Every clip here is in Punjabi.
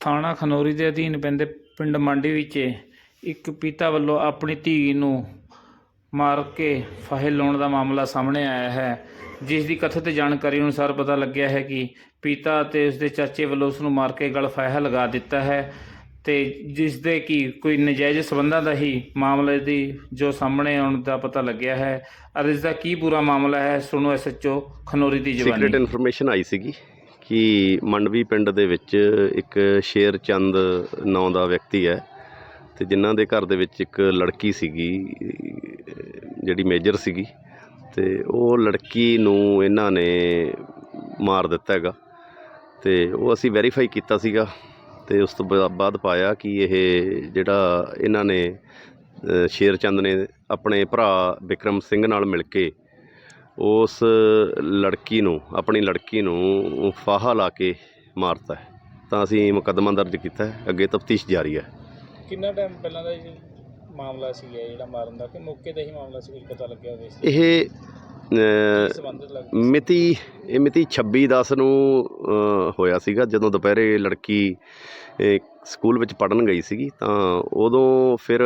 ਥਾਣਾ ਖਨੌਰੀ ਦੇ ਅਧੀਨ ਪੈਂਦੇ ਪਿੰਡ ਮੰਡੀ ਵਿੱਚ ਇੱਕ ਪਿਤਾ ਵੱਲੋਂ ਆਪਣੀ ਧੀ ਨੂੰ ਮਾਰ ਕੇ ਫਾਹੇ ਲਾਉਣ ਦਾ ਮਾਮਲਾ ਸਾਹਮਣੇ ਆਇਆ ਹੈ, ਜਿਸ ਦੀ ਕਥਿਤ ਜਾਣਕਾਰੀ ਅਨੁਸਾਰ ਪਤਾ ਲੱਗਿਆ ਹੈ ਕਿ ਪਿਤਾ ਅਤੇ ਉਸਦੇ ਚਾਚੇ ਵੱਲੋਂ ਉਸ ਨੂੰ ਮਾਰ ਕੇ ਗਲ ਫਾਹਾ ਲਗਾ ਦਿੱਤਾ ਹੈ ਤੇ ਜਿਸ ਦੇ ਕਿ ਕੋਈ ਨਜਾਇਜ਼ ਸਬੰਧਾਂ ਦਾ ਹੀ ਮਾਮਲੇ ਦੀ ਜੋ ਸਾਹਮਣੇ ਆਉਣ ਦਾ ਪਤਾ ਲੱਗਿਆ ਹੈ ਅਤੇ ਇਸ ਦਾ ਕੀ ਪੂਰਾ ਮਾਮਲਾ ਹੈ, ਸੁਣੋ ਐਸਐਚਓ ਖਨੌਰੀ ਦੀ ਸੀਕ੍ਰੀਟ ਇਨਫੋਰਮੇਸ਼ਨ ਆਈ ਸੀਗੀ। ਕਿ ਮੰਡਵੀ ਪਿੰਡ ਦੇ ਵਿੱਚ ਇੱਕ ਸ਼ੇਰ ਚੰਦ ਨਾਂ ਦਾ ਵਿਅਕਤੀ ਹੈ ਅਤੇ ਜਿਨ੍ਹਾਂ ਦੇ ਘਰ ਦੇ ਵਿੱਚ ਇੱਕ ਲੜਕੀ ਸੀਗੀ, ਜਿਹੜੀ ਮੇਜਰ ਸੀਗੀ ਅਤੇ ਉਹ ਲੜਕੀ ਨੂੰ ਇਹਨਾਂ ਨੇ ਮਾਰ ਦਿੱਤਾ ਹੈਗਾ ਅਤੇ ਉਹ ਅਸੀਂ ਵੈਰੀਫਾਈ ਕੀਤਾ ਸੀਗਾ ਅਤੇ ਉਸ ਤੋਂ ਬਾਅਦ ਪਾਇਆ ਕਿ ਇਹ ਜਿਹੜਾ ਇਹਨਾਂ ਨੇ ਅਹ ਸ਼ੇਰ ਚੰਦ ਨੇ ਆਪਣੇ ਭਰਾ ਵਿਕਰਮ ਸਿੰਘ ਨਾਲ ਮਿਲ ਕੇ ਉਸ ਲੜਕੀ ਨੂੰ ਆਪਣੀ ਲੜਕੀ ਨੂੰ ਫਾਹਾ ਲਾ ਕੇ ਮਾਰਤਾ ਹੈ। ਤਾਂ ਅਸੀਂ ਮੁਕੱਦਮਾ ਦਰਜ ਕੀਤਾ ਹੈ। ਅੱਗੇ ਤਫਤੀਸ਼ ਜਾਰੀ ਹੈ। ਕਿੰਨਾ ਟਾਈਮ ਪਹਿਲਾਂ ਦਾ ਇਹ ਮਾਮਲਾ ਸੀ ਜਿਹੜਾ ਮਾਰਨ ਦਾ? ਕਿ ਮੌਕੇ ਤੇ ਹੀ ਮਾਮਲਾ ਸੀ ਕੁਝ ਪਤਾ ਲੱਗਿਆ ਹੋਵੇ ਇਹ ਮਿਤੀ, ਇਹ ਮਿਤੀ 26 10 ਨੂੰ ਹੋਇਆ ਸੀਗਾ, ਜਦੋਂ ਦੁਪਹਿਰੇ ਲੜਕੀ ਸਕੂਲ ਵਿੱਚ ਪੜਨ ਗਈ ਸੀਗੀ, ਤਾਂ ਉਦੋਂ ਫਿਰ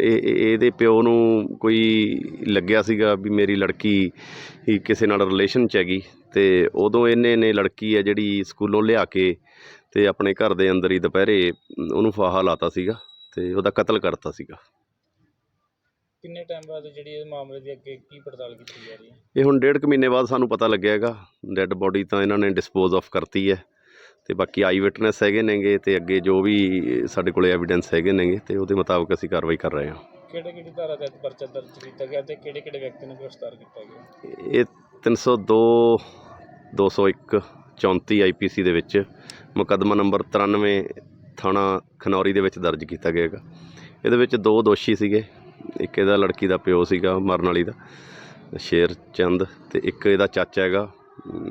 ਇਹਦੇ ਪਿਓ ਨੂੰ ਕੋਈ ਲੱਗਿਆ ਸੀਗਾ ਵੀ ਮੇਰੀ ਲੜਕੀ ਹੀ ਕਿਸੇ ਨਾਲ ਰਿਲੇਸ਼ਨ 'ਚ ਹੈਗੀ, ਤੇ ਉਦੋਂ ਇਹਨੇ ਨੇ ਲੜਕੀ ਹੈ ਜਿਹੜੀ ਸਕੂਲੋਂ ਲਿਆ ਕੇ ਤੇ ਆਪਣੇ ਘਰ ਦੇ ਅੰਦਰ ਹੀ ਦੁਪਹਿਰੇ ਉਹਨੂੰ ਫਾਹਾ ਲਾਤਾ ਸੀਗਾ, ਤੇ ਉਹਦਾ ਕਤਲ ਕਰਤਾ ਸੀਗਾ। ਕਿੰਨੇ ਟਾਈਮ ਬਾਅਦ ਜਿਹੜੀ ਇਹ ਮਾਮਲੇ ਦੀ ਅੱਗੇ ਕੀ ਪੜਤਾਲ ਕੀਤੀ ਜਾ ਰਹੀ ਹੈ? ਇਹ ਹੁਣ ਡੇਢ ਕੁ ਮਹੀਨੇ ਬਾਅਦ ਸਾਨੂੰ ਪਤਾ ਲੱਗਿਆ ਹੈਗਾ। ਡੈੱਡ ਬੋਡੀ ਤਾਂ ਇਹਨਾਂ ਨੇ ਡਿਸਪੋਜ਼ ਆਫ ਕਰਤੀ ਹੈ। ਤੇ ਬਾਕੀ ਆਈ ਵਿਟਨੈਸ ਹੈਗੇ ਨੇਗੇ ਤੇ ਅੱਗੇ ਜੋ ਵੀ ਸਾਡੇ ਕੋਲੇ ਐਵੀਡੈਂਸ ਹੈਗੇ ਨੇਗੇ ਤੇ ਉਹਦੇ ਮੁਤਾਬਕ ਅਸੀਂ ਕਾਰਵਾਈ ਕਰ ਰਹੇ ਹਾਂ। ਕਿਹੜੇ ਕਿਹੜੀ ਧਾਰਾ ਤਹਿਤ ਪਰਚਾ ਦਰਜ ਕੀਤਾ ਗਿਆ ਤੇ ਕਿਹੜੇ ਕਿਹੜੇ ਵਿਅਕਤੀ ਨੂੰ ਗ੍ਰਿਫਤਾਰ ਕੀਤਾ ਗਿਆ? ਇਹ 302 201 34 ਆਈਪੀਸੀ ਦੇ ਵਿੱਚ ਮੁਕੱਦਮਾ ਨੰਬਰ 93 ਥਾਣਾ ਖਨੌਰੀ ਦੇ ਵਿੱਚ ਦਰਜ ਕੀਤਾ ਗਿਆ ਹੈਗਾ। ਇਹਦੇ ਵਿੱਚ ਦੋ ਦੋਸ਼ੀ ਸੀਗੇ। ਇੱਕ ਇਹਦਾ ਲੜਕੀ ਦਾ ਪਿਓ ਸੀਗਾ, ਮਰਨ ਵਾਲੀ ਦਾ ਸ਼ੇਰ ਚੰਦ ਤੇ ਇੱਕ ਇਹਦਾ ਚਾਚਾ ਹੈਗਾ।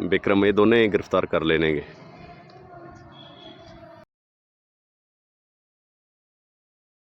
ਵਿਕਰਮ, ਇਹ ਦੋਨੇ ਗ੍ਰਿਫਤਾਰ ਕਰ ਲਏ ਨੇਗੇ।